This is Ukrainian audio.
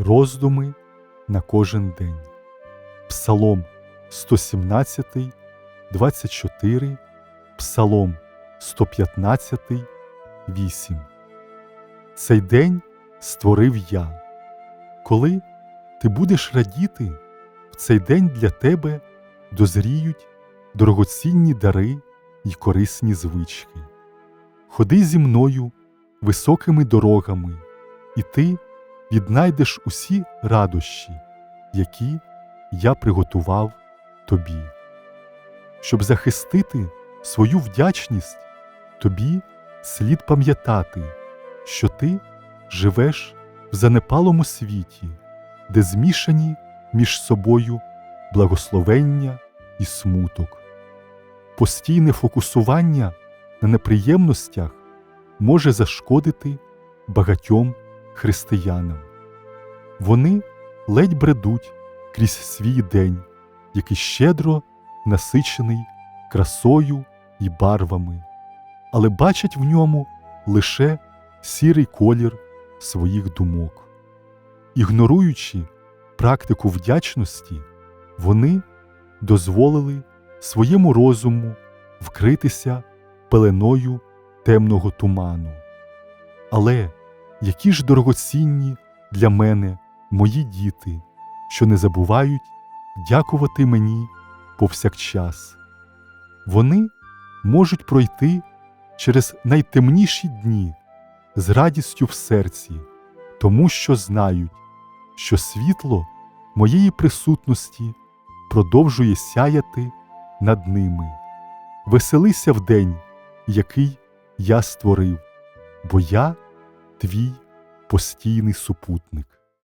Роздуми на кожен день. Псалом 117, 24, Псалом 115, 8. Цей день створив я. Коли ти будеш радіти, в цей день для тебе дозріють дорогоцінні дари й корисні звички. Ходи зі мною високими дорогами, і ти віднайдеш усі радощі, які я приготував тобі. Щоб захистити свою вдячність, тобі слід пам'ятати, що ти живеш в занепалому світі, де змішані між собою благословення і смуток. Постійне фокусування на неприємностях може зашкодити багатьом християнам. Вони ледь бредуть крізь свій день, який щедро насичений красою і барвами, але бачать в ньому лише сірий колір своїх думок. Ігноруючи практику вдячності, вони дозволили своєму розуму вкритися пеленою темного туману. Але які ж дорогоцінні для мене мої діти, що не забувають дякувати мені повсякчас. Вони можуть пройти через найтемніші дні з радістю в серці, тому що знають, що світло моєї присутності продовжує сяяти над ними. Веселися в день, який я створив, бо я твій постійний супутник.